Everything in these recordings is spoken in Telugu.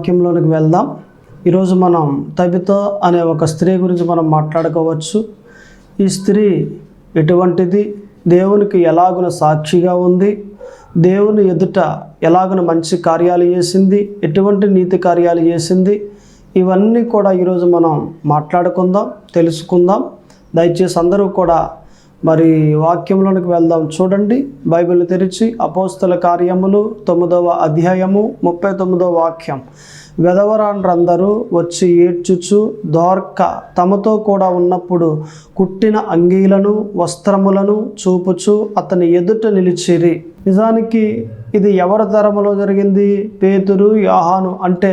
వాక్యంలోనికి వెళ్దాం. ఈరోజు మనం తబిత అనే ఒక స్త్రీ గురించి మనం మాట్లాడుకోవచ్చు. ఈ స్త్రీ ఎటువంటిది? దేవునికి ఎలాగున సాక్షిగా ఉంది? దేవుని ఎదుట ఎలాగున మంచి కార్యాలు చేసింది? ఎటువంటి నీతి కార్యాలు చేసింది? ఇవన్నీ కూడా ఈరోజు మనం మాట్లాడుకుందాం తెలుసుకుందాం. దయచేసి అందరూ కూడా మరి వాక్యంలోనికి వెళ్దాం. చూడండి బైబిల్ తెరిచి అపోస్తల కార్యములు తొమ్మిదవ అధ్యాయము ముప్పై తొమ్మిదవ వాక్యం. వెదవరాండ్రందరూ వచ్చి ఏడ్చుచు దోర్క తమతో కూడా ఉన్నప్పుడు కుట్టిన అంగీలను వస్త్రములను చూపుచు అతని ఎదుట నిలిచిరి. నిజానికి ఇది ఎవరి తరములో జరిగింది? పేతురు యాహాను అంటే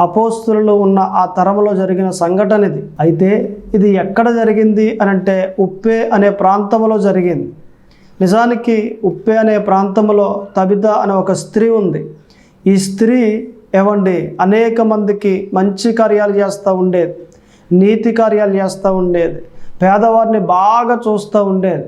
అపోస్తులలో ఉన్న ఆ తరములో జరిగిన సంఘటన ఇది అయితే ఇది ఎక్కడ జరిగింది అని అంటే ఉప్పే అనే ప్రాంతంలో జరిగింది. నిజానికి ఉప్పే అనే ప్రాంతంలో తబిత అనే ఒక స్త్రీ ఉంది. ఈ స్త్రీ ఏమండి? అనేక మందికి మంచి కార్యాలు చేస్తూ ఉండేది. నీతి కార్యాలు చేస్తూ ఉండేది. పేదవారిని బాగా చూస్తూ ఉండేది.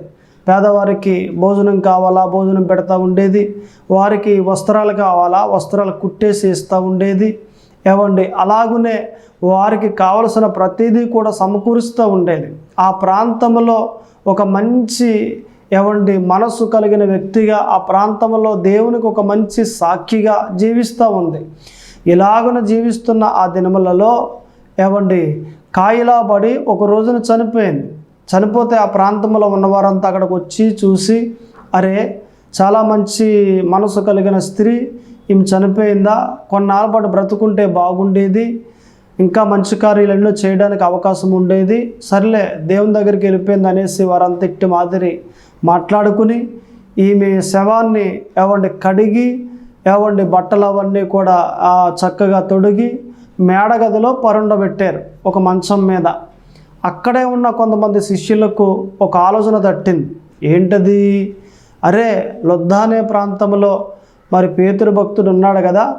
పేదవారికి భోజనం కావాలా? భోజనం పెడతా ఉండేది. వారికి వస్త్రాలు కావాలా? వస్త్రాలు కుట్టేసి ఇస్తూ ఉండేది. ఏమండి అలాగునే వారికి కావలసిన ప్రతిదీ కూడా సమకూరుస్తూ ఉండేది. ఆ ప్రాంతంలో ఒక మంచి ఏమండి మనసు కలిగిన వ్యక్తిగా ఆ ప్రాంతంలో దేవునికి ఒక మంచి సాక్షిగా జీవిస్తూ ఉంది. ఇలాగున జీవిస్తున్న ఆ దినములలో ఏమండి కాయిలాబడి ఒక రోజున చనిపోయింది. చనిపోతే ఆ ప్రాంతంలో ఉన్నవారంతా అక్కడికి వచ్చి చూసి అరే చాలా మంచి మనసు కలిగిన స్త్రీ ఈమె చనిపోయిందా? కొన్నాళ్ళ పాటు బ్రతుకుంటే బాగుండేది. ఇంకా మంచి కార్యాలన్నో చేయడానికి అవకాశం ఉండేది. సర్లే దేవుని దగ్గరికి వెళ్ళిపోయింది అనేసి వారంతా ఇట్టి మాదిరి మాట్లాడుకుని ఈమె శవాన్ని ఏవండి కడిగి ఏవండి బట్టలు అవన్నీ కూడా చక్కగా తొడిగి మేడగదిలో పరుండబెట్టారు ఒక మంచం మీద. అక్కడే ఉన్న కొంతమంది శిష్యులకు ఒక ఆలోచన తట్టింది. ఏంటది? అరే లొద్దా అనే ప్రాంతంలో మరి పేతురు భక్తుడు ఉన్నాడు కదా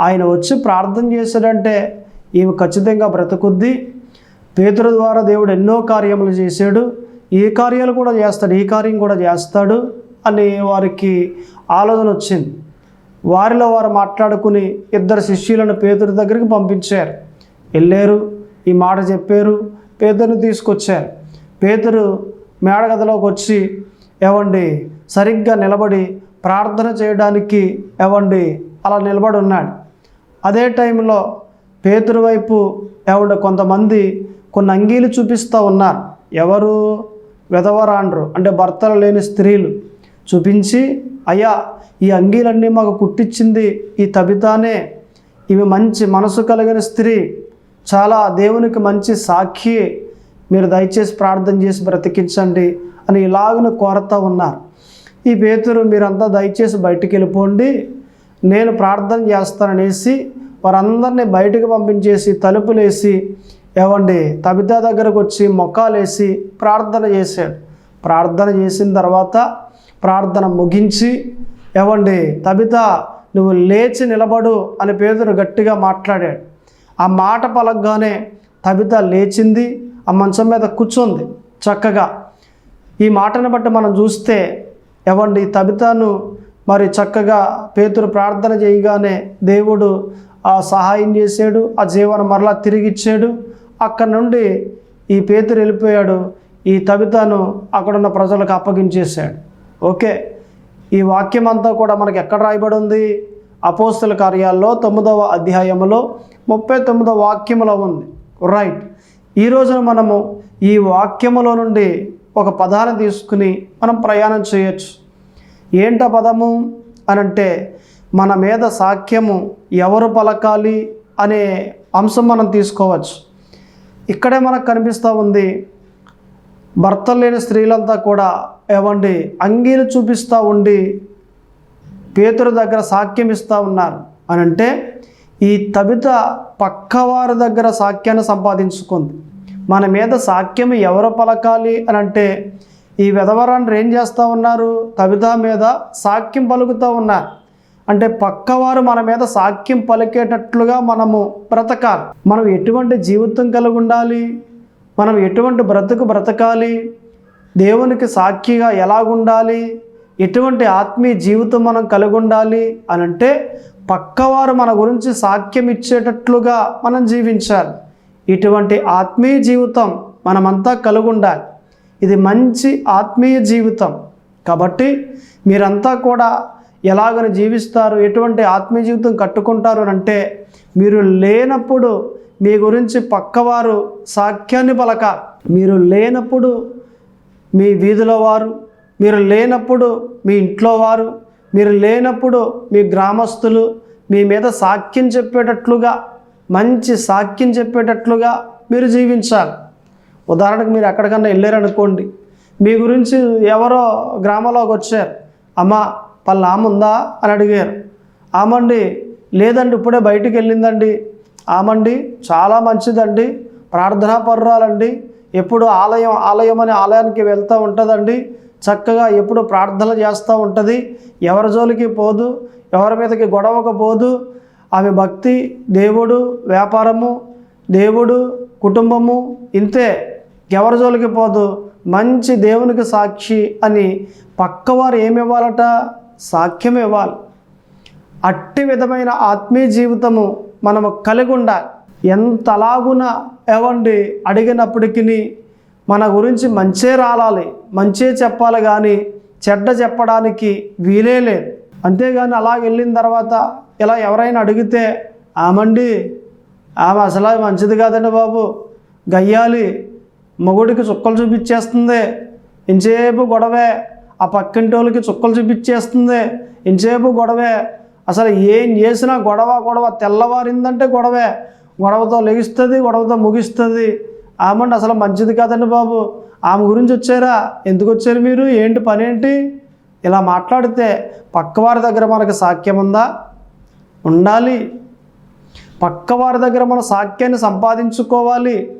ఆయన వచ్చి ప్రార్థన చేశాడంటే ఈమె ఖచ్చితంగా బ్రతుకుద్ది. పేతురు ద్వారా దేవుడు ఎన్నో కార్యములు చేశాడు. ఈ కార్యాలు కూడా చేస్తాడు ఈ కార్యం కూడా చేస్తాడు అని వారికి ఆలోచన వచ్చింది. వారిలో వారు మాట్లాడుకుని ఇద్దరు శిష్యులను పేతుడి దగ్గరికి పంపించారు. వెళ్ళారు ఈ మాట చెప్పారు పేతురుని తీసుకొచ్చారు. పేతురు మేడగదిలోకి వచ్చి ఏమండి సరిగ్గా నిలబడి ప్రార్థన చేయడానికి ఎవండి అలా నిలబడి ఉన్నాడు. అదే టైంలో పేతురు వైపు ఎవండి కొంతమంది కొన్ని అంగీలు చూపిస్తూ ఉన్నారు. ఎవరు? విధవరాండ్రు అంటే భర్తలు లేని స్త్రీలు. చూపించి అయ్యా ఈ అంగీలన్నీ మాకు కుట్టించింది ఈ తబితానే. ఇవి మంచి మనసు కలిగిన స్త్రీ. చాలా దేవునికి మంచి సాక్షి. మీరు దయచేసి ప్రార్థన చేసి బ్రతికించండి అని ఇలాగను కోరుతూ ఉన్నారు. ఈ పేతురు మీరంతా దయచేసి బయటికి వెళ్ళిపోండి నేను ప్రార్థన చేస్తాననేసి వారందరినీ బయటకు పంపించేసి తలుపులేసి ఏవండి తబితా దగ్గరకు వచ్చి మొక్కాలేసి ప్రార్థన చేశాడు. ప్రార్థన చేసిన తర్వాత ప్రార్థన ముగించి ఏవండి తబిత నువ్వు లేచి నిలబడు అని పేదరు గట్టిగా మాట్లాడాడు. ఆ మాట పలకగానే తబిత లేచింది ఆ మంచం మీద కూర్చుంది చక్కగా. ఈ మాటను బట్టి మనం చూస్తే ఎవండి తబితాను మరి చక్కగా పేతురు ప్రార్థన చేయగానే దేవుడు ఆ సహాయం చేశాడు ఆ జీవనం మరలా తిరిగిచ్చాడు. అక్కడి అక్కడ నుండి ఈ పేతురు వెళ్ళిపోయాడు ఈ తబితాను అక్కడున్న ప్రజలకు అప్పగించేశాడు. ఓకే ఈ వాక్యం అంతా కూడా మనకి ఎక్కడ రాయబడి ఉంది అపోస్తుల కార్యాల్లో తొమ్మిదవ అధ్యాయములో ముప్పై తొమ్మిదవ వాక్యములో ఉంది. రైట్ ఈ రోజున మనము ఈ వాక్యములో నుండి ఒక పదాన్ని తీసుకుని మనం ప్రయాణం చేయొచ్చు. ఏంట పదము? అనంటే మన మీద సాక్ష్యము ఎవరు పలకాలి అనే అంశం మనం తీసుకోవచ్చు. ఇక్కడే మనకు కనిపిస్తూ ఉంది భర్తలు లేని స్త్రీలంతా కూడా ఏమండి అంగీలు చూపిస్తూ ఉండి పేతురు దగ్గర సాక్ష్యం ఇస్తూ ఉన్నారు. అని అంటే ఈ తబిత పక్కవారి దగ్గర సాక్యాన్ని సంపాదించుకుంది. మన మీద సాక్ష్యం ఎవరు పలకాలి అని అంటే ఈ విధవరాన్ని ఏం చేస్తూ ఉన్నారు? కవిత మీద సాక్ష్యం పలుకుతూ ఉన్నారు అంటే పక్కవారు మన మీద సాక్ష్యం పలికేటట్లుగా మనము బ్రతకాలి. మనం ఎటువంటి జీవితం కలిగి ఉండాలి? మనం ఎటువంటి బ్రతుకు బ్రతకాలి? దేవునికి సాక్షిగా ఎలాగుండాలి? ఎటువంటి ఆత్మీయ జీవితం మనం కలిగి ఉండాలి అని అంటే పక్కవారు మన గురించి సాక్ష్యం ఇచ్చేటట్లుగా మనం జీవించాలి. ఇటువంటి ఆత్మీయ జీవితం మనమంతా కలిగి ఉండాలి ఇది మంచి ఆత్మీయ జీవితం. కాబట్టి మీరంతా కూడా ఎలాగని జీవిస్తారు ఎటువంటి ఆత్మీయ జీవితం కట్టుకుంటారు అని అంటే మీరు లేనప్పుడు మీ గురించి పక్కవారు సాఖ్యాన్ని పలక. మీరు లేనప్పుడు మీ వీధిలో వారు మీరు లేనప్పుడు మీ ఇంట్లో వారు మీరు లేనప్పుడు మీ గ్రామస్తులు మీ మీద సాక్ష్యం చెప్పేటట్లుగా మంచి సాక్ష్యం చెప్పేటట్లుగా మీరు జీవించాలి. ఉదాహరణకు మీరు ఎక్కడికన్నా వెళ్ళారనుకోండి మీ గురించి ఎవరో గ్రామంలోకి వచ్చారు. అమ్మ పల్ల ఆమె ఉందా అని అడిగారు. ఆమండి లేదండి ఇప్పుడే బయటికి వెళ్ళిందండి. ఆమండి చాలా మంచిదండి. ప్రార్థనా పర్రాలండి. ఎప్పుడు ఆలయం ఆలయం అని ఆలయానికి వెళ్తూ ఉంటుందండి. చక్కగా ఎప్పుడు ప్రార్థనలు చేస్తూ ఉంటుంది. ఎవరి జోలికి పోదు ఎవరి మీదకి గొడవకు పోదు. ఆమె భక్తి దేవుడు వ్యాపారము దేవుడు కుటుంబము ఇంతే. ఎవరి జోలికి పోదు? మంచి దేవునికి సాక్షి అని పక్కవారు ఏమి ఇవ్వాలట సాక్ష్యం ఇవ్వాలి. అట్టి విధమైన ఆత్మీయ జీవితము మనము కలిగి ఉండాలి. ఎంతలాగున ఏవండి అడిగినప్పటికీ మన గురించి మంచే రాలాలి. మంచే చెప్పాలి కానీ చెడ్డ చెప్పడానికి వీలే లేదు. అంతేగాని అలా వెళ్ళిన తర్వాత ఇలా ఎవరైనా అడిగితే ఆమండి ఆమె అసలు మంచిది కాదండి బాబు. గయ్యాలి. మొగుడికి చుక్కలు చూపించేస్తుంది. ఇంచేపు గొడవే. ఆ పక్కింటి వాళ్ళకి చుక్కలు చూపించేస్తుంది. ఇంచేపు గొడవే. అసలు ఏం చేసినా గొడవ గొడవ తెల్లవారిందంటే గొడవే. గొడవతో లెగిస్తుంది గొడవతో ముగిస్తుంది. ఆమండి అసలు మంచిది కాదండి బాబు. ఆమె గురించి వచ్చారా? ఎందుకు వచ్చారు మీరు? ఏంటి పనేంటి? ఇలా మాట్లాడితే పక్కవారి దగ్గర మనకు సాక్ష్యం ఉందా? ఉండాలి. పక్కవారి దగ్గర మన సాక్యాన్ని సంపాదించుకోవాలి.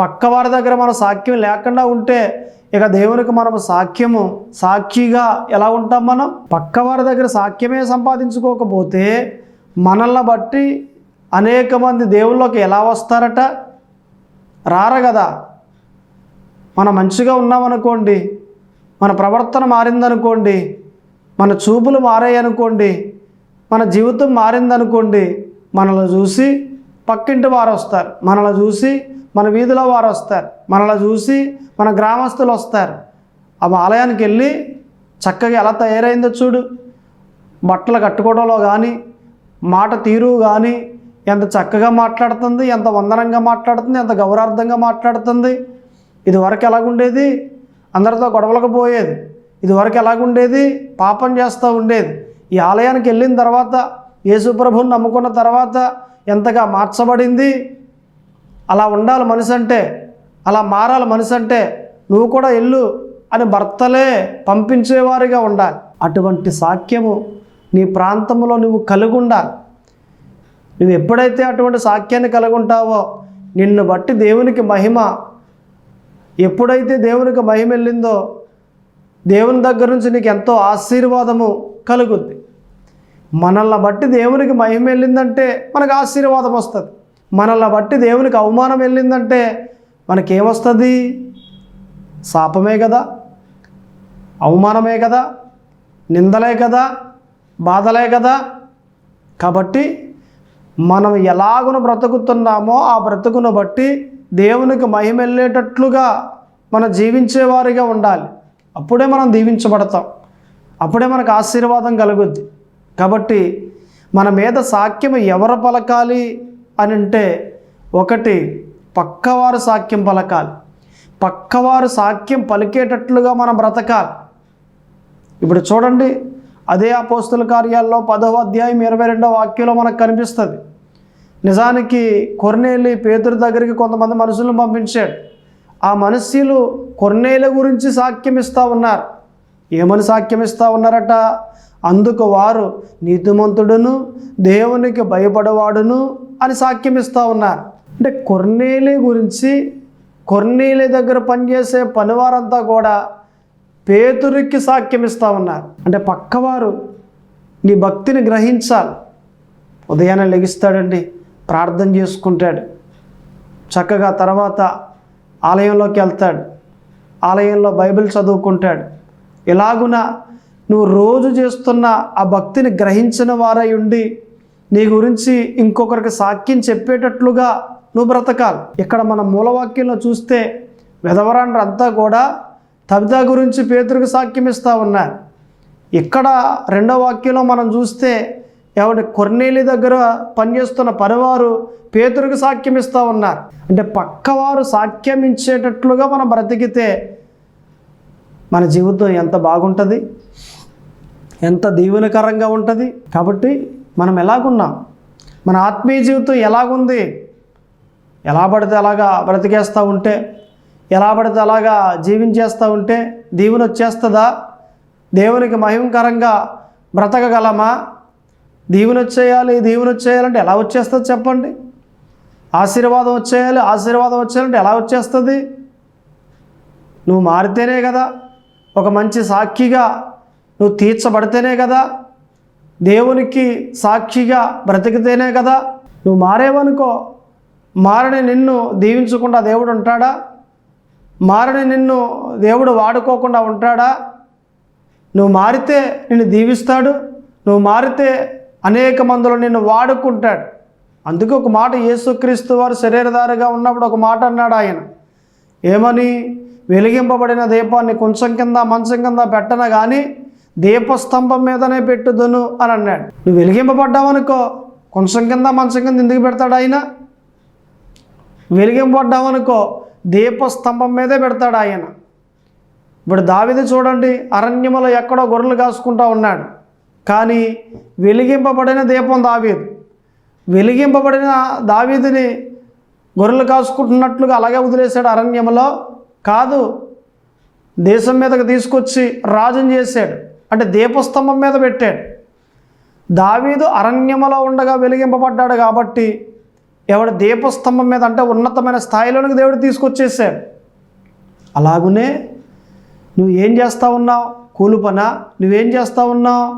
పక్కవారి దగ్గర మన సాక్ష్యం లేకుండా ఉంటే ఇక దేవునికి మనం సాక్ష్యము సాక్షిగా ఎలా ఉంటాం మనం? పక్కవారి దగ్గర సాక్ష్యమే సంపాదించుకోకపోతే మనల్ని బట్టి అనేక మంది దేవుళ్ళకి ఎలా వస్తారట? రారు కదా. మనం మంచిగా ఉన్నామనుకోండి మన ప్రవర్తన మారిందనుకోండి మన చూపులు మారాయి అనుకోండి మన జీవితం మారిందనుకోండి మనల్ని చూసి పక్కింటి వారు వస్తారు. మనల్ని చూసి మన వీధిలో వారు వస్తారు. మనల్ని చూసి మన గ్రామస్తులు వస్తారు. ఆ ఆలయానికి వెళ్ళి చక్కగా ఎలా తయారైందో చూడు. బట్టలు కట్టుకోవడంలో కానీ మాట తీరు కానీ ఎంత చక్కగా మాట్లాడుతుంది ఎంత వందనంగా మాట్లాడుతుంది ఎంత గౌరవార్థంగా మాట్లాడుతుంది. ఇదివరకు ఎలాగుండేది? అందరితో గొడవలకు పోయేది. ఇదివరకు ఎలాగుండేది? పాపం చేస్తూ ఉండేది. ఈ ఆలయానికి వెళ్ళిన తర్వాత యేసుప్రభుని నమ్ముకున్న తర్వాత ఎంతగా మార్చబడింది? అలా ఉండాలి మనిషి అంటే అలా మారాలి మనిషి అంటే నువ్వు కూడా ఎల్లు అని భర్తలే పంపించేవారిగా ఉండాలి. అటువంటి సాక్యము నీ ప్రాంతంలో నువ్వు కలిగి ఉండాలి. నువ్వు ఎప్పుడైతే అటువంటి సాక్యాన్ని కలిగి ఉంటావో నిన్ను బట్టి దేవునికి మహిమ. ఎప్పుడైతే దేవునికి మహిమ వెళ్ళిందో దేవుని దగ్గర నుంచి నీకు ఎంతో ఆశీర్వాదము కలుగుద్ది. మనల్ని బట్టి దేవునికి మహిమ వెళ్ళిందంటే మనకు ఆశీర్వాదం వస్తుంది. మనల్ని బట్టి దేవునికి అవమానం వెళ్ళిందంటే మనకేమొస్తుంది? శాపమే కదా అవమానమే కదా నిందలే కదా బాధలే కదా. కాబట్టి మనం ఎలాగున బ్రతుకుతున్నామో ఆ బ్రతుకును బట్టి దేవునికి మహిమ వెళ్ళేటట్లుగా మనం జీవించేవారిగా ఉండాలి. అప్పుడే మనం దీవించబడతాం. అప్పుడే మనకు ఆశీర్వాదం కలుగుద్ది. కాబట్టి మన మీద సాక్ష్యం ఎవరు పలకాలి అని అంటే ఒకటి పక్కవారు సాక్ష్యం పలకాలి. పక్కవారు సాక్ష్యం పలికేటట్లుగా మనం బ్రతకాలి. ఇప్పుడు చూడండి అదే అపోస్తుల కార్యాల్లో పదవ అధ్యాయం ఇరవై రెండవ వాక్యంలో మనకు కనిపిస్తుంది. నిజానికి కొర్నేలి పేతురు దగ్గరికి కొంతమంది మనుషులను పంపించాడు. ఆ మనుష్యులు కొర్నేల గురించి సాక్ష్యం ఇస్తూ ఉన్నారు. ఏమని సాక్ష్యమిస్తూ ఉన్నారట? అందుకు వారు నీతిమంతుడును దేవునికి భయపడవాడును అని సాక్ష్యమిస్తూ ఉన్నారు. అంటే కొర్నేలి గురించి కొర్నేలి దగ్గర పనిచేసే పనివారంతా కూడా పేతురికి సాక్ష్యమిస్తూ ఉన్నారు. అంటే పక్కవారు నీ భక్తిని గ్రహించాలి. ఉదయాన్నే లెగిస్తాడండి ప్రార్థన చేసుకుంటాడు. చక్కగా తర్వాత ఆలయంలోకి వెళ్తాడు. ఆలయంలో బైబిల్ చదువుకుంటాడు. ఇలాగున నువ్వు రోజు చేస్తున్న ఆ భక్తిని గ్రహించిన వారై ఉండి నీ గురించి ఇంకొకరికి సాక్ష్యం చెప్పేటట్లుగా నువ్వు బ్రతకాలి. ఇక్కడ మన మూలవాక్యంలో చూస్తే వెధవరాండ్రు అంతా కూడా తబితా గురించి పేతురికి సాక్ష్యం ఇస్తూ ఉన్నారు. ఇక్కడ రెండో వాక్యంలో మనం చూస్తే ఎవరి కొర్నేలి దగ్గర పనిచేస్తున్న పనివారు పేతురికి సాక్ష్యం ఇస్తూ ఉన్నారు. అంటే పక్కవారు సాక్ష్యం ఇచ్చేటట్లుగా మనం బ్రతికితే మన జీవితం ఎంత బాగుంటుంది? ఎంత దీవెనకరంగా ఉంటుంది? కాబట్టి మనం ఎలాగున్నాం? మన ఆత్మీయ జీవితం ఎలాగుంది? ఎలా పడితే అలాగా బ్రతికేస్తూ ఉంటే ఎలా పడితే అలాగా జీవించేస్తూ ఉంటే దీవెన వచ్చేస్తుందా? దేవునికి మహిమకరంగా బ్రతకగలమా? దీవెన వచ్చేయాలి దీవెన వచ్చేయాలంటే ఎలా వచ్చేస్తుంది చెప్పండి? ఆశీర్వాదం వచ్చేయాలి ఆశీర్వాదం వచ్చేయాలంటే ఎలా వచ్చేస్తుంది? నువ్వు మారితేనే కదా ఒక మంచి సాక్షిగా నువ్వు తీర్చబడితేనే కదా దేవునికి సాక్షిగా బ్రతికితేనే కదా. నువ్వు మారేవనుకో? మారని నిన్ను దీవించకుండా దేవుడు ఉంటాడా? మారని నిన్ను దేవుడు వాడుకోకుండా ఉంటాడా? నువ్వు మారితే నిన్ను దీవిస్తాడు నువ్వు మారితే అనేక మందులు నిన్ను వాడుకుంటాడు. అందుకే ఒక మాట యేసుక్రీస్తు వారు శరీరధారిగా ఉన్నప్పుడు ఒక మాట అన్నాడు ఆయన. ఏమని? వెలిగింపబడిన దీపాన్ని కొంచెం కింద మంచం కింద పెట్టన కానీ దీపస్తంభం మీదనే పెట్టుదును అని అన్నాడు. నువ్వు వెలిగింపబడ్డావనుకో కొంచెం కింద మంచం కింద ఎందుకు పెడతాడు ఆయన? వెలిగింపబడ్డావనుకో దీపస్తంభం మీదే పెడతాడు ఆయన. ఇప్పుడు దావిది చూడండి అరణ్యములో ఎక్కడో గొర్రెలు కాసుకుంటా ఉన్నాడు. కానీ వెలిగింపబడిన దీపం దావీదు. వెలిగింపబడిన దావీదిని గొర్రెలు కాసుకుంటున్నట్లుగా అలాగే వదిలేశాడు అరణ్యములో. కాదు దేశం మీదకి తీసుకొచ్చి రాజుని చేశాడు. అంటే దీపస్తంభం మీద పెట్టాడు. దావీదు అరణ్యములో ఉండగా వెలిగింపబడ్డాడు కాబట్టి ఎవడు దీపస్తంభం మీద అంటే ఉన్నతమైన స్థాయిలోనికి దేవుడు తీసుకొచ్చేసాడు అలాగునే నువ్వు ఏం చేస్తా ఉన్నావు? కూలి పనా? నువ్వేం చేస్తా ఉన్నావు?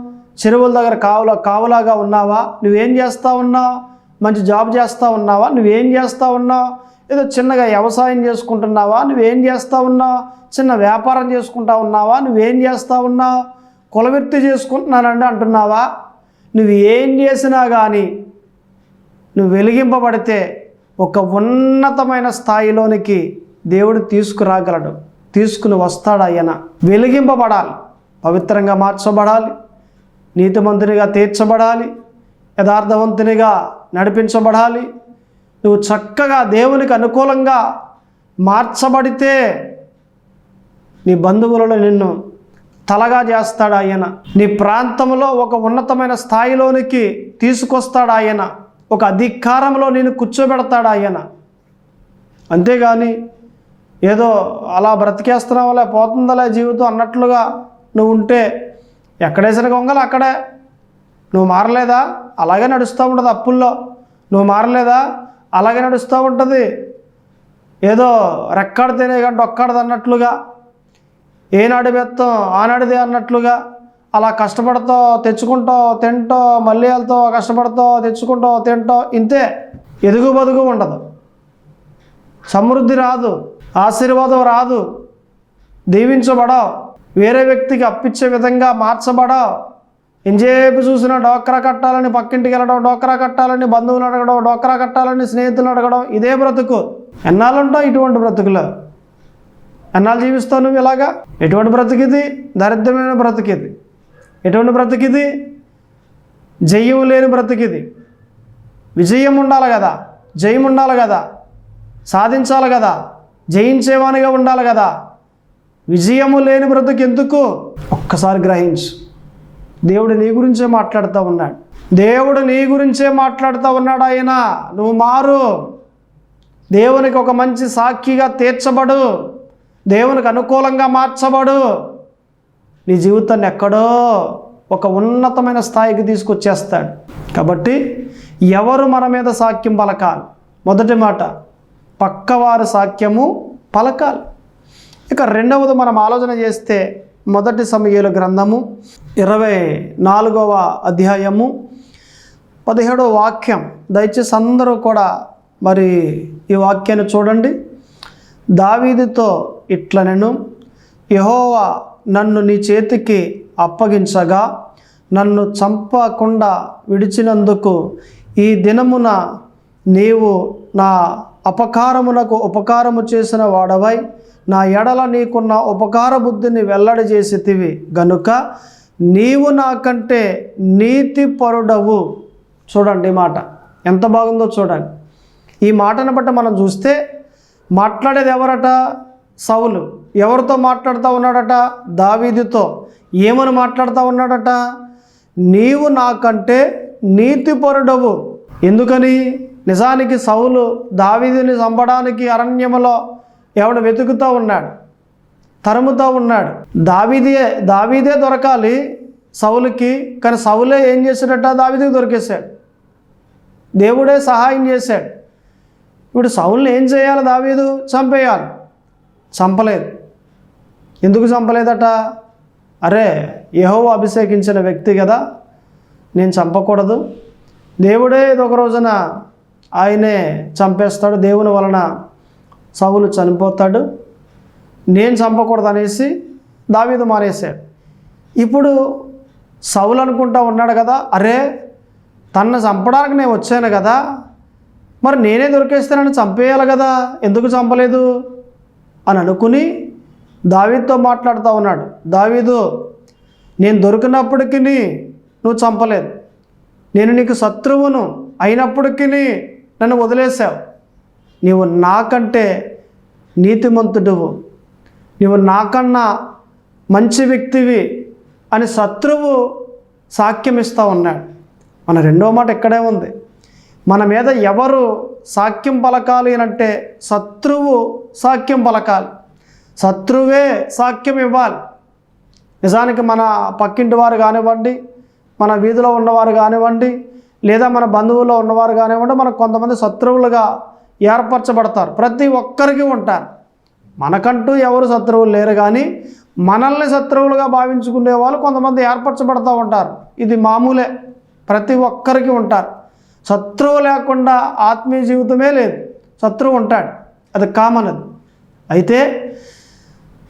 చెరువుల దగ్గర కావులా కావులాగా ఉన్నావా? నువ్వేం చేస్తా ఉన్నావు? మంచి జాబ్ చేస్తా ఉన్నావా? నువ్వేం చేస్తా ఉన్నావు? ఏదో చిన్నగా వ్యవసాయం చేసుకుంటున్నావా? నువ్వేం చేస్తా ఉన్నావు చిన్న వ్యాపారం చేసుకుంటా ఉన్నావా? నువ్వేం చేస్తా ఉన్నావు కులవృత్తి చేసుకుంటున్నానండి అంటున్నావా? నువ్వు ఏం చేసినా కానీ నువ్వు వెలిగింపబడితే ఒక ఉన్నతమైన స్థాయిలోనికి దేవుడు తీసుకురాగలడు. తీసుకుని వస్తాడు ఆయన వెలిగింపబడాలి. పవిత్రంగా మార్చబడాలి. నీతిమంతునిగా తీర్చబడాలి. యథార్థవంతునిగా నడిపించబడాలి. నువ్వు చక్కగా దేవునికి అనుకూలంగా మార్చబడితే నీ బంధువులలో నిన్ను తలగా చేస్తాడు ఆయన. నీ ప్రాంతంలో ఒక ఉన్నతమైన స్థాయిలోనికి తీసుకొస్తాడు ఆయన. ఒక అధికారంలో నేను కూర్చోబెడతాడు ఆయన. అంతేగాని ఏదో అలా బ్రతికేస్తున్నావులే పోతుందలే జీవితం అన్నట్లుగా నువ్వు ఉంటే ఎక్కడేసిన గొంగలు అక్కడే. నువ్వు మారలేదా? అలాగే నడుస్తూ ఉండదు అప్పుల్లో. నువ్వు మారలేదా? అలాగే నడుస్తూ ఉంటుంది. ఏదో రెక్కాడితేనే కంటే ఒక్కడది అన్నట్లుగా ఏనాడు బెత్తం ఆనాడిదే అన్నట్లుగా అలా కష్టపడతా తెచ్చుకుంటా తింటో మళ్ళీ వెళ్తావు కష్టపడతా తెచ్చుకుంటావు తింటో ఇంతే. ఎదుగు బదుగు ఉండదు. సమృద్ధి రాదు ఆశీర్వాదం రాదు. దీవించబడవు. వేరే వ్యక్తికి అప్పించే విధంగా మార్చబడవు. ఎంజేపు చూసిన డోక్రా కట్టాలని పక్కింటికి వెళ్ళడం డోక్రా కట్టాలని బంధువులు అడగడం డోక్రా కట్టాలని స్నేహితులు అడగడం ఇదే బ్రతుకు. ఎన్నాళ్ళుంటావు ఇటువంటి బ్రతుకులు? ఎన్నాళ్ళు జీవిస్తావు నువ్వు ఇలాగా? ఎటువంటి బ్రతికిది? దరిద్రమైన బ్రతికిది. ఎటువంటి బ్రతికిది? జయం లేని బ్రతికిది. విజయం ఉండాలి కదా. జయం ఉండాలి కదా. సాధించాలి కదా. జయించేవానిగా ఉండాలి కదా. విజయము లేని బ్రతుకు ఎందుకు? ఒక్కసారి గ్రహించు. దేవుడు నీ గురించే మాట్లాడుతూ ఉన్నాడు. దేవుడు నీ గురించే మాట్లాడుతూ ఉన్నాడు ఆయన. నువ్వు మారు. దేవునికి ఒక మంచి సాక్షిగా తీర్చబడు. దేవునికి అనుకూలంగా మార్చబడు. నీ జీవితాన్ని ఎక్కడో ఒక ఉన్నతమైన స్థాయికి తీసుకొచ్చేస్తాడు. కాబట్టి ఎవరు మన మీద సాక్ష్యం పలకాలి? మొదటి మాట పక్కవారి సాక్ష్యము పలకాలి. ఇక రెండవది మనం ఆలోచన చేస్తే మొదటి సమయాల గ్రంథము ఇరవై నాలుగవ అధ్యాయము పదిహేడవ వాక్యం. దయచేసి అందరూ కూడా మరి ఈ వాక్యాన్ని చూడండి. దావీదితో ఇట్ల నేను యహోవా నన్ను నీ చేతికి అప్పగించగా నన్ను చంపకుండా విడిచినందుకు ఈ దినమున నీవు నా అపకారమునకు ఉపకారము చేసిన వాడవై నా ఎడల నీకున్న ఉపకార బుద్ధిని వెల్లడి చేసితివి. గనుక నీవు నాకంటే నీతి పరుడవు చూడండి ఈ మాట. ఎంత బాగుందో చూడండి. ఈ మాటను బట్టి మనం చూస్తే మాట్లాడేది ఎవరట? సౌలు. ఎవరితో మాట్లాడుతూ ఉన్నాడట? దావీదితో. ఏమని మాట్లాడుతూ ఉన్నాడట? నీవు నాకంటే నీతిపరుడవు. ఎందుకని? నిజానికి సౌలు దావీదిని చంపడానికి అరణ్యములో ఎవడు వెతుకుతూ ఉన్నాడు తరుముతూ ఉన్నాడు. దావీదే దావీదే దొరకాలి సౌలుకి కానీ సౌలే ఏం చేశాడట? దావీదికి దొరికేశాడు. దేవుడే సహాయం చేశాడు. ఇప్పుడు సౌల్ని ఏం చేయాలి? దావీదు చంపేయాలి. చంపలేదు. ఎందుకు చంపలేదట? అరే యహో అభిషేకించిన వ్యక్తి కదా నేను చంపకూడదు. దేవుడే ఇది ఒక రోజున ఆయనే చంపేస్తాడు దేవుని వలన. సౌలు చనిపోతాడు. నేను చంపకూడదు అనేసి దావీదు మానేశాడు. ఇప్పుడు సౌలు అనుకుంటా ఉన్నాడు కదా అరే తనను చంపడానికి నేను వచ్చాను కదా మరి నేనే దొరికేస్తానని చంపేయాలి కదా ఎందుకు చంపలేదు? అని అనుకుని దావీదుతో మాట్లాడుతూ ఉన్నాడు. దావీదు నేను దొరికినప్పటికీ నువ్వు చంపలేదు. నేను నీకు శత్రువును అయినప్పటికీ నన్ను వదిలేశావు. నీవు నాకంటే నీతిమంతుడువు. నీవు నాకన్నా మంచి వ్యక్తివి అని శత్రువు సాక్ష్యమిస్తూ ఉన్నాడు. మన రెండో మాట ఇక్కడే ఉంది. మన మీద ఎవరు సాక్ష్యం పలకాలి అంటే శత్రువు సాక్ష్యం పలకాలి. శత్రువే సాక్ష్యం ఇవ్వాలి. నిజానికి మన పక్కింటి వారు కానివ్వండి మన వీధిలో ఉన్నవారు కానివ్వండి లేదా మన బంధువుల్లో ఉన్నవారు కానివ్వండి మనకు కొంతమంది శత్రువులుగా ఏర్పరచబడతారు. ప్రతి ఒక్కరికి ఉంటారు. మనకంటూ ఎవరు శత్రువులు లేరు కానీ మనల్ని శత్రువులుగా భావించుకునే వాళ్ళు కొంతమంది ఏర్పరచబడుతూ ఉంటారు. ఇది మామూలే. ప్రతి ఒక్కరికి ఉంటారు. శత్రువు లేకుండా ఆత్మీయ జీవితమే లేదు. శత్రువు ఉంటాడు. అది కామన్ అది. అయితే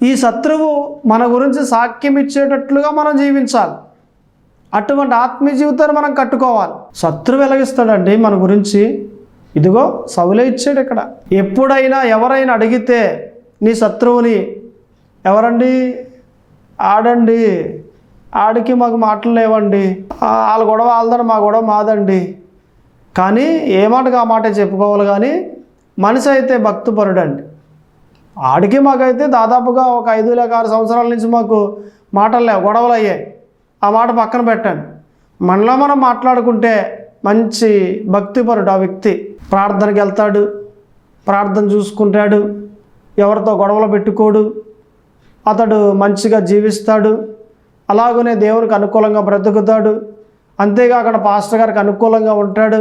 ఈ శత్రువు మన గురించి సాక్ష్యం ఇచ్చేటట్లుగా మనం జీవించాలి. అటువంటి ఆత్మీయ జీవితాన్ని మనం కట్టుకోవాలి. శత్రువు వెలగిస్తాడండి మన గురించి? ఇదిగో సవులే ఇచ్చాడు ఇక్కడ. ఎప్పుడైనా ఎవరైనా అడిగితే నీ శత్రువుని ఎవరండి? ఆడండి. ఆడికి మాకు మాటలు లేవండి. వాళ్ళ గొడవ వాళ్ళదని మా గొడవ మాదండి. కానీ ఏ మాటకు ఆ మాట చెప్పుకోవాలి కానీ మనిషి అయితే భక్తిపరుడండి. ఆడికి మాకైతే దాదాపుగా ఒక ఐదు లేక ఆరు సంవత్సరాల నుంచి మాకు మాటలు లేవు గొడవలు అయ్యాయి. ఆ మాట పక్కన పెట్టండి. మనలో మనం మాట్లాడుకుంటే మంచి భక్తిపరుడు ఆ వ్యక్తి. ప్రార్థనకి వెళ్తాడు ప్రార్థన చూసుకుంటాడు ఎవరితో గొడవలు పెట్టుకోడు అతడు మంచిగా జీవిస్తాడు అలాగనే దేవునికి అనుకూలంగా బ్రతుకుతాడు అంతేకాకుండా పాస్టర్ గారికి అనుకూలంగా ఉంటాడు.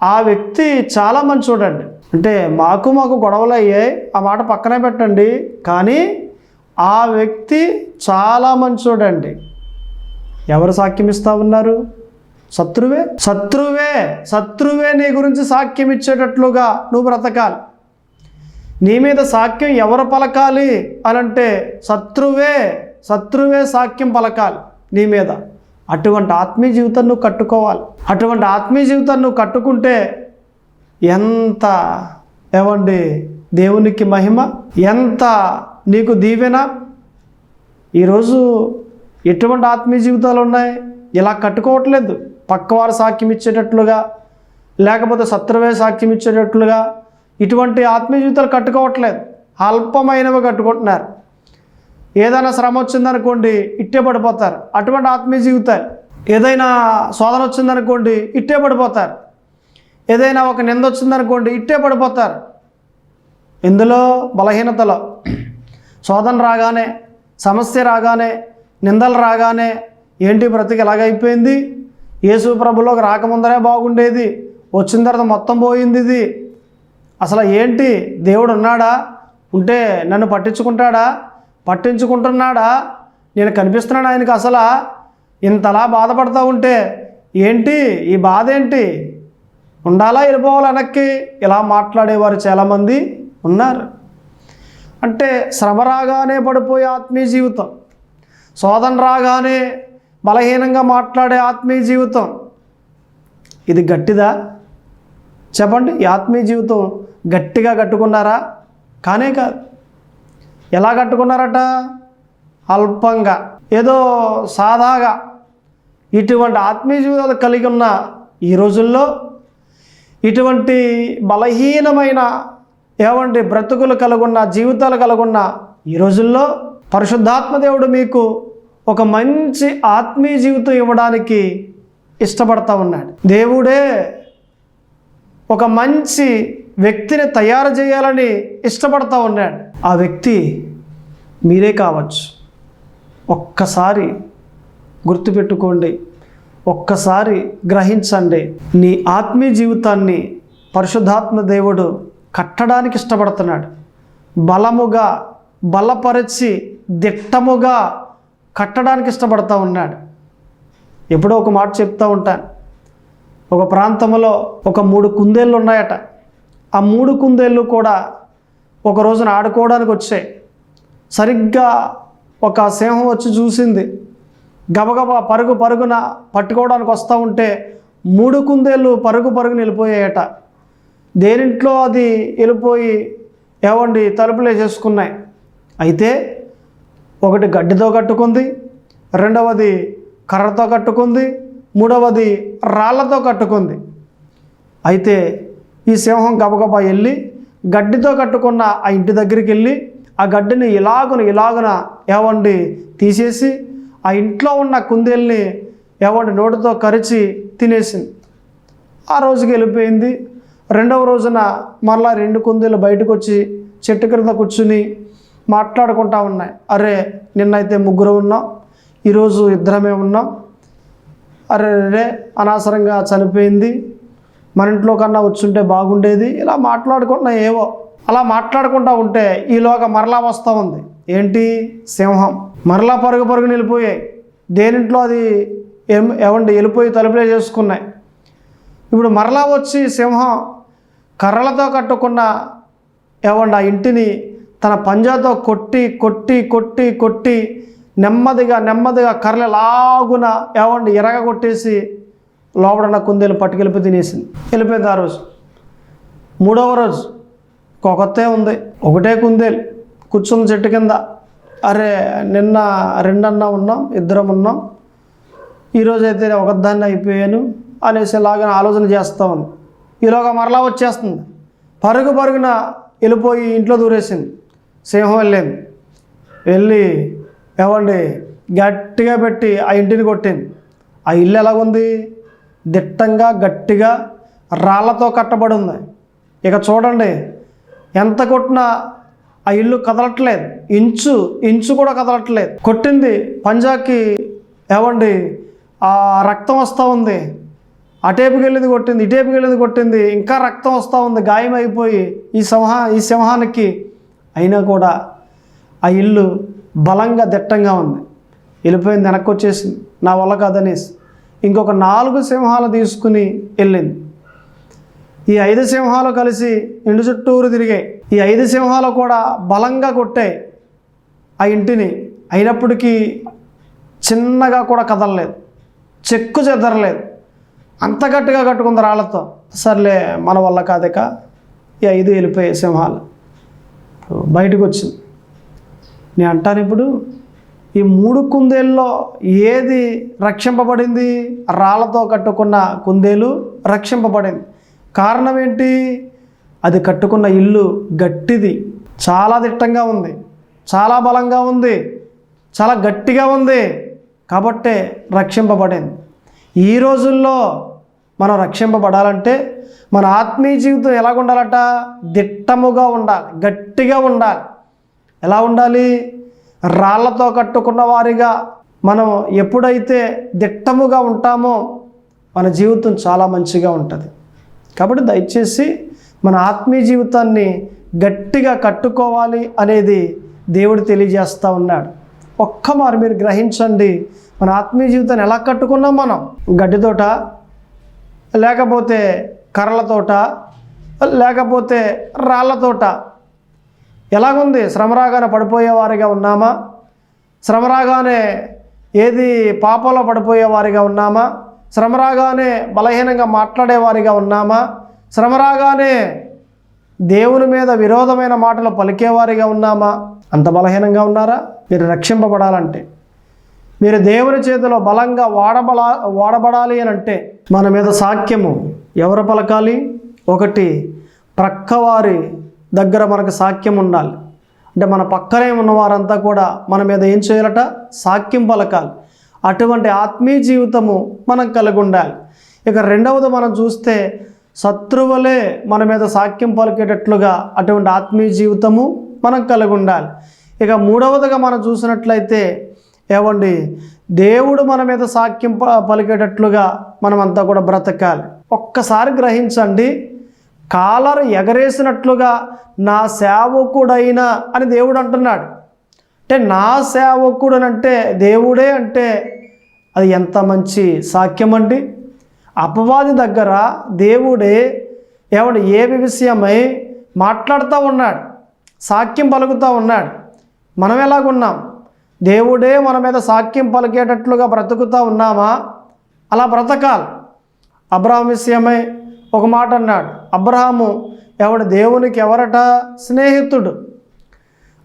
ఆ వ్యక్తి చాలా మంచి చూడండి అంటే మాకు మాకు గొడవలు అయ్యాయి ఆ మాట పక్కనే పెట్టండి కానీ ఆ వ్యక్తి చాలా మంచి చూడండి ఎవరు సాక్ష్యం ఇస్తా ఉన్నారు? శత్రువే? శత్రువే. శత్రువే నీ గురించి సాక్ష్యం ఇచ్చేటట్లుగా నువ్వు బ్రతకాలి. నీ మీద సాక్ష్యం ఎవరు పలకాలి అని అంటే శత్రువే. శత్రువే సాక్ష్యం పలకాలి నీ మీద. అటువంటి ఆత్మీయ జీవితం నువ్వు కట్టుకోవాలి. అటువంటి ఆత్మీయ జీవితం నువ్వు కట్టుకుంటే ఎంత ఏమండి దేవునికి మహిమ? ఎంత నీకు దీవెన? ఈరోజు ఎటువంటి ఆత్మీయ జీవితాలు ఉన్నాయి? ఇలా కట్టుకోవట్లేదు. పక్కవారు సాక్ష్యం ఇచ్చేటట్లుగా లేకపోతే శత్రువే సాక్ష్యం ఇచ్చేటట్లుగా ఇటువంటి ఆత్మీయ జీవితాలు కట్టుకోవట్లేదు. అల్పమైనవి కట్టుకుంటున్నారు. ఏదైనా శ్రమ వచ్చిందనుకోండి ఇట్టే పడిపోతారు. అటువంటి ఆత్మీయ జీవితాలు. ఏదైనా శోధన వచ్చిందనుకోండి ఇట్టే పడిపోతారు. ఏదైనా ఒక నింద వచ్చిందనుకోండి ఇట్టే పడిపోతారు. ఇందులో బలహీనతలో. శోధన రాగానే సమస్య రాగానే నిందలు రాగానే ఏంటి బ్రతికి ఎలాగైపోయింది? యేసు ప్రభులోకి రాకముందరే బాగుండేది. వచ్చిన తర్వాత మొత్తం పోయింది ఇది. అసలు ఏంటి? దేవుడు ఉన్నాడా? ఉంటే నన్ను పట్టించుకుంటాడా? పట్టించుకుంటున్నాడా? నేను కనిపిస్తున్నాను ఆయనకి అసలు. ఇంతలా బాధపడతా ఉంటే ఏంటి? ఈ బాధ ఏంటి? ఉండాలా? వెళ్ళిపోవాలి వెనక్కి? ఇలా మాట్లాడేవారు చాలామంది ఉన్నారు. అంటే శ్రమ రాగానే పడిపోయే ఆత్మీయ జీవితం. శోధన రాగానే బలహీనంగా మాట్లాడే ఆత్మీయ జీవితం. ఇది గట్టిదా? చెప్పండి ఈ ఆత్మీయ జీవితం గట్టిగా కట్టుకున్నారా? కానే కాదు. ఎలా కట్టుకున్నారట? అల్పంగా. ఏదో సాదాగా. ఇటువంటి ఆత్మీయ జీవితాలు కలిగి ఉన్న ఈ రోజుల్లో ఇటువంటి బలహీనమైన ఏమంటే బ్రతుకులు కలుగున్న జీవితాలు కలుగున్న ఈ రోజుల్లో పరిశుద్ధాత్మ దేవుడు మీకు ఒక మంచి ఆత్మీయ జీవితం ఇవ్వడానికి ఇష్టపడతా ఉన్నాడు. దేవుడే ఒక మంచి వ్యక్తిని తయారు చేయాలని ఇష్టపడతా ఉన్నాడు. ఆ వ్యక్తి మీరే కావచ్చు. ఒక్కసారి గుర్తుపెట్టుకోండి. ఒక్కసారి గ్రహించండి. నీ ఆత్మీయ జీవితాన్ని పరిశుద్ధాత్మ దేవుడు కట్టడానికి ఇష్టపడుతున్నాడు. బలముగా బలపరిచి దిట్టముగా కట్టడానికి ఇష్టపడతా ఉన్నాడు. ఎప్పుడో ఒక మాట చెప్తూ ఉంటాను ఒక ప్రాంతంలో ఒక మూడు కుందేళ్ళు ఉన్నాయట. ఆ మూడు కుందేళ్ళు కూడా ఒక రోజున ఆడుకోవడానికి వచ్చాయి. సరిగ్గా ఒక సింహం వచ్చి చూసింది. గబగబా పరుగు పరుగున పట్టుకోవడానికి వస్తూ ఉంటే మూడు కుందేళ్ళు పరుగు పరుగున వెళ్ళిపోయాయట. దేనింట్లో అది వెళ్ళిపోయి ఏవండి తలుపులే చేసుకున్నాయి. అయితే ఒకటి గడ్డితో కట్టుకుంది రెండవది కర్రతో కట్టుకుంది మూడవది రాళ్ళతో కట్టుకుంది. అయితే ఈ సింహం గబగబా వెళ్ళి గడ్డితో కట్టుకున్న ఆ ఇంటి దగ్గరికి వెళ్ళి ఆ గడ్డిని ఇలాగున ఇలాగున ఏవండి తీసేసి ఆ ఇంట్లో ఉన్న కుందేల్ని ఏవండి నోటితో కరిచి తినేసింది. ఆ రోజుకి వెళ్ళిపోయింది. రెండవ రోజున మరలా రెండు కుందేలు బయటకు వచ్చి చెట్టు క్రింద కూర్చుని మాట్లాడుకుంటా ఉన్నాయి. అరే నిన్నైతే ముగ్గురు ఉన్నాం ఈరోజు ఇద్దరమే ఉన్నాం. అరే రే అనవసరంగా చనిపోయింది. మన ఇంట్లో కన్నా వచ్చుంటే బాగుండేది. ఇలా మాట్లాడుకుంటున్నా ఏవో. అలా మాట్లాడుకుంటా ఉంటే ఈలోగా మరలా వస్తూ ఉంది. ఏంటి? సింహం. మరలా పరుగు పరుగు నిలిపోయాయి. దేనింట్లో అది ఏం ఏమండి వెళ్ళిపోయి తలుపులే చేసుకున్నాయి. ఇప్పుడు మరలా వచ్చి సింహం కర్రలతో కట్టుకున్న ఏమండి ఆ ఇంటిని తన పంజాతో కొట్టి కొట్టి కొట్టి కొట్టి నెమ్మదిగా నెమ్మదిగా కర్రలు లాగున ఏమండి ఎరగ కొట్టేసి లోపడన్న కుందేలు పట్టుకెళ్ళిపోయి తినేసింది. వెళ్ళిపోయింది ఆ రోజు. మూడవ రోజు. కొత్తే ఉంది. ఒకటే కుందేలు. కూర్చున్న చెట్టు కింద. అరే నిన్న రెండన్నా ఉన్నాం ఇద్దరం ఉన్నాం. ఈరోజు అయితే నేను ఒకదాన్ని అయిపోయాను అనేసి ఇలాగ ఆలోచన చేస్తూ ఉంది. ఈలోగా మరలా వచ్చేస్తుంది. పరుగు పరుగున వెళ్ళిపోయి ఇంట్లో దూరేసింది. సింహం వెళ్ళింది. వెళ్ళి ఏమండి? గట్టిగా పెట్టి ఆ ఇంటిని కొట్టింది. ఆ ఇల్లు ఎలాగుంది? దిట్టంగా గట్టిగా రాళ్ళతో కట్టబడి ఉంది ఇక చూడండి ఎంత కొట్టినా ఆ ఇల్లు కదలట్లేదు. ఇంచు ఇంచు కూడా కదలట్లేదు. కొట్టింది పంజాకి ఏమండి? ఆ రక్తం వస్తూ ఉంది. అటేపుకి వెళ్ళింది కొట్టింది ఇటేపుకి వెళ్ళింది కొట్టింది. ఇంకా రక్తం వస్తూ ఉంది. గాయం అయిపోయి ఈ సింహ ఈ సింహానికి అయినా కూడా ఆ ఇల్లు బలంగా దిట్టంగా ఉంది. వెళ్ళిపోయింది వెనక్కి వచ్చేసింది నా వల్ల కాదనేసి. ఇంకొక నాలుగు సింహాలు తీసుకుని వెళ్ళింది. ఈ ఐదు సింహాలు కలిసి ఇంటి చుట్టూరు తిరిగాయి. ఈ ఐదు సింహాలు కూడా బలంగా కొట్టాయి ఆ ఇంటిని అయినప్పటికీ చిన్నగా కూడా కదలలేదు. చెక్కు చెదరలేదు. అంత గట్టిగా కట్టుకుంది రాళ్ళతో. సర్లే మన వల్ల కాదక. ఈ ఐదు వెళ్ళిపోయాయి సింహాలు. బయటకు వచ్చింది నేను అంటాను ఇప్పుడు ఈ మూడు కుందేల్లో ఏది రక్షింపబడింది? రాళ్ళతో కట్టుకున్న కుందేలు రక్షింపబడింది. కారణం ఏంటి? అది కట్టుకున్న ఇల్లు గట్టిది. చాలా దిట్టంగా ఉంది. చాలా బలంగా ఉంది. చాలా గట్టిగా ఉంది. కాబట్టే రక్షింపబడింది. ఈ రోజుల్లో మనం రక్షింపబడాలంటే మన ఆత్మీయ జీవితం ఎలాగ ఉండాలట? దిట్టముగా ఉండాలి గట్టిగా ఉండాలి. ఎలా ఉండాలి? రాళ్ళతో కట్టుకున్న వారిగా మనం ఎప్పుడైతే దిట్టముగా ఉంటామో మన జీవితం చాలా మంచిగా ఉంటుంది. కాబట్టి దయచేసి మన ఆత్మీయ జీవితాన్ని గట్టిగా కట్టుకోవాలి అనేది దేవుడు తెలియజేస్తూ ఉన్నాడు. ఒక్క మారు మీరు గ్రహించండి మన ఆత్మీయ జీవితాన్ని ఎలా కట్టుకున్నాం మనం? గడ్డితోట లేకపోతే కర్రలతోట లేకపోతే రాళ్ళతోట ఎలాగుంది? శ్రమరాగానే పడిపోయేవారిగా ఉన్నామా? శ్రమ రాగానే ఏది పాపంలో పడిపోయేవారిగా ఉన్నామా? శ్రమ రాగానే బలహీనంగా మాట్లాడేవారిగా ఉన్నామా? శ్రమ రాగానే దేవుని మీద విరోధమైన మాటలు పలికేవారిగా ఉన్నామా? అంత బలహీనంగా ఉన్నారా? మీరు రక్షింపబడాలంటే. మీరు దేవుని చేతిలో బలంగా వాడబడ వాడబడాలి అని అంటే మన మీద సాక్ష్యము ఎవరు పలకాలి? ఒకటి ప్రక్కవారి దగ్గర మనకు సాక్ష్యం ఉండాలి. అంటే మన పక్కనే ఉన్న వారంతా కూడా మన మీద ఏం చేయాలట? సాక్ష్యం పలకాలి. అటువంటి ఆత్మీయ జీవితము మనం కలిగి ఉండాలి ఇక రెండవది మనం చూస్తే శత్రువులే మన మీద సాక్ష్యం పలికేటట్లుగా అటువంటి ఆత్మీయ జీవితము మనం కలిగి ఉండాలి ఇక మూడవదిగా మనం చూసినట్లయితే ఏమండి? దేవుడు మన మీద సాక్ష్యం పలికేటట్లుగా మనమంతా కూడా బ్రతకాలి. ఒక్కసారి గ్రహించండి కాలరు ఎగరేసినట్లుగా నా సేవకుడైనా అని దేవుడు అంటున్నాడు. అంటే నా సేవకుడు అని అంటే దేవుడే అంటే అది ఎంత మంచి సాక్ష్యం అండి అపవాది దగ్గర దేవుడే ఏమంటే ఏ విషయమై మాట్లాడుతూ ఉన్నాడు సాక్ష్యం పలుకుతూ ఉన్నాడు. మనం ఎలాగున్నాం? దేవుడే మన మీద సాక్ష్యం పలికేటట్లుగా బ్రతుకుతూ ఉన్నామా? అలా బ్రతకాలి. అబ్రహాం విషయమై ఒక మాట అన్నాడు. అబ్రహాము ఎవడు దేవునికి ఎవరట? స్నేహితుడు.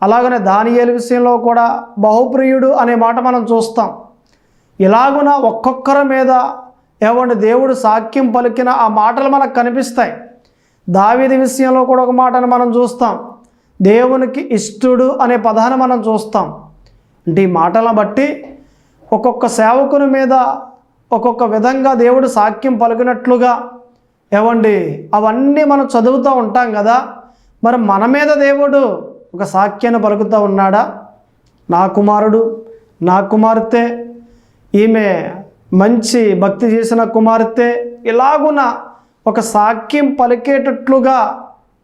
అలాగనే దానియేలు విషయంలో కూడా బహుప్రియుడు అనే మాట మనం చూస్తాం. ఇలాగున ఒక్కొక్కరి మీద ఎవడు దేవుడు సాక్ష్యం పలికిన ఆ మాటలు మనకు కనిపిస్తాయి. దావిది విషయంలో కూడా ఒక మాటను మనం చూస్తాం. దేవునికి ఇష్టుడు అనే పదాన్ని మనం చూస్తాం. అంటే ఈ మాటలను బట్టి ఒక్కొక్క సేవకుని మీద ఒక్కొక్క విధంగా దేవుడు సాక్ష్యం పలికినట్లుగా ఏమండి అవన్నీ మనం చదువుతూ ఉంటాం కదా. మరి మన మీద దేవుడు ఒక సాక్యాన్ని పలుకుతూ ఉన్నాడా? నా కుమారుడు నా కుమార్తె ఈమె మంచి భక్తి చేసిన కుమార్తె ఇలాగున ఒక సాక్ష్యం పలికేటట్లుగా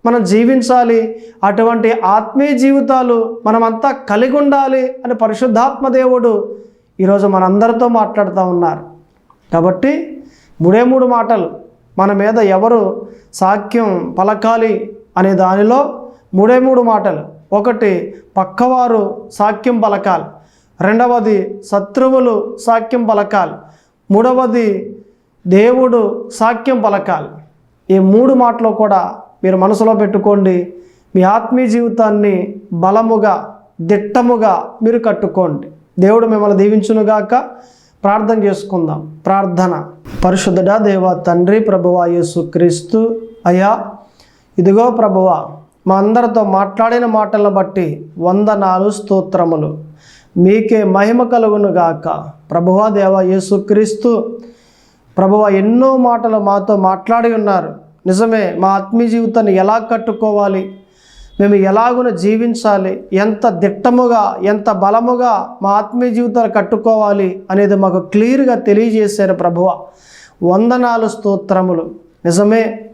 మనం జీవించాలి. అటువంటి ఆత్మీయ జీవితాలు మనమంతా కలిగి ఉండాలి అని పరిశుద్ధాత్మ దేవుడు ఈరోజు మనందరితో మాట్లాడుతూ ఉన్నారు. కాబట్టి మూడే మూడు మాటలు మన మీద ఎవరు సాక్ష్యం పలకాలి అనే దానిలో మూడే మూడు మాటలు. ఒకటి పక్కవారు సాక్ష్యం పలకాలి. రెండవది శత్రువులు సాక్ష్యం పలకాలి. మూడవది దేవుడు సాక్ష్యం పలకాలి. ఈ మూడు మాటలు కూడా మీరు మనసులో పెట్టుకోండి. మీ ఆత్మీయ జీవితాన్ని బలముగా దిట్టముగా మీరు కట్టుకోండి. దేవుడు మిమ్మల్ని దీవించునుగాక ప్రార్థన చేసుకుందాం. ప్రార్థన. పరిశుద్ధుడా దేవ తండ్రి ప్రభువ యేసు క్రీస్తు అయ్యా ఇదిగో ప్రభువ మా అందరితో మాట్లాడిన మాటలను బట్టి వందనాలు స్తోత్రములు. మీకే మహిమ కలుగును గాక ప్రభువా దేవ యేసుక్రీస్తు ప్రభువ ఎన్నో మాటలు మాతో మాట్లాడి ఉన్నారు. నిజమే మా ఆత్మీయ జీవితాన్ని ఎలా కట్టుకోవాలి? మేము ఎలాగున జీవించాలి? ఎంత దిట్టముగా ఎంత బలముగా మా ఆత్మీయ జీవితాలు కట్టుకోవాలి అనేది మాకు క్లియర్గా తెలియజేశారు ప్రభువ. వందనాలు స్తోత్రములు. నిజమే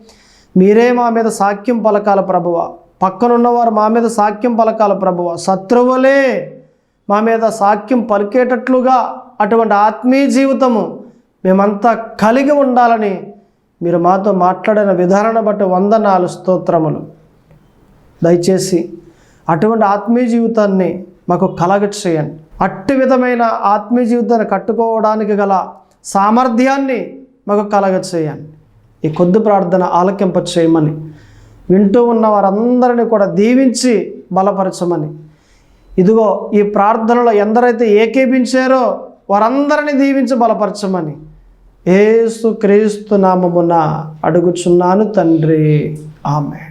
మీరే మా మీద సాక్ష్యం పలకాల ప్రభువ. పక్కనున్నవారు మా మీద సాక్ష్యం పలకాల ప్రభువ. శత్రువులే మా మీద సాక్ష్యం పలికేటట్లుగా అటువంటి ఆత్మీయ జీవితము మేమంతా కలిగి ఉండాలని మీరు మాతో మాట్లాడిన విధానాన్ని బట్టి వందనాలు స్తోత్రములు. దయచేసి అటువంటి ఆత్మీయ జీవితాన్ని మాకు కలగ చేయండి అట్టి విధమైన ఆత్మీయ జీవితాన్ని కట్టుకోవడానికి గల సామర్థ్యాన్ని మాకు కలగ చేయండి ఈ కొద్ది ప్రార్థన ఆలకింప చేయమని వింటూ ఉన్న వారందరినీ కూడా దీవించి బలపరచమని. ఇదిగో ఈ ప్రార్థనలో ఎందరైతే ఏకీపించారో వారందరినీ దీవించి బలపరచమని. ఏసు క్రీస్తు నామమున అడుగుచున్నాను తండ్రి. ఆమె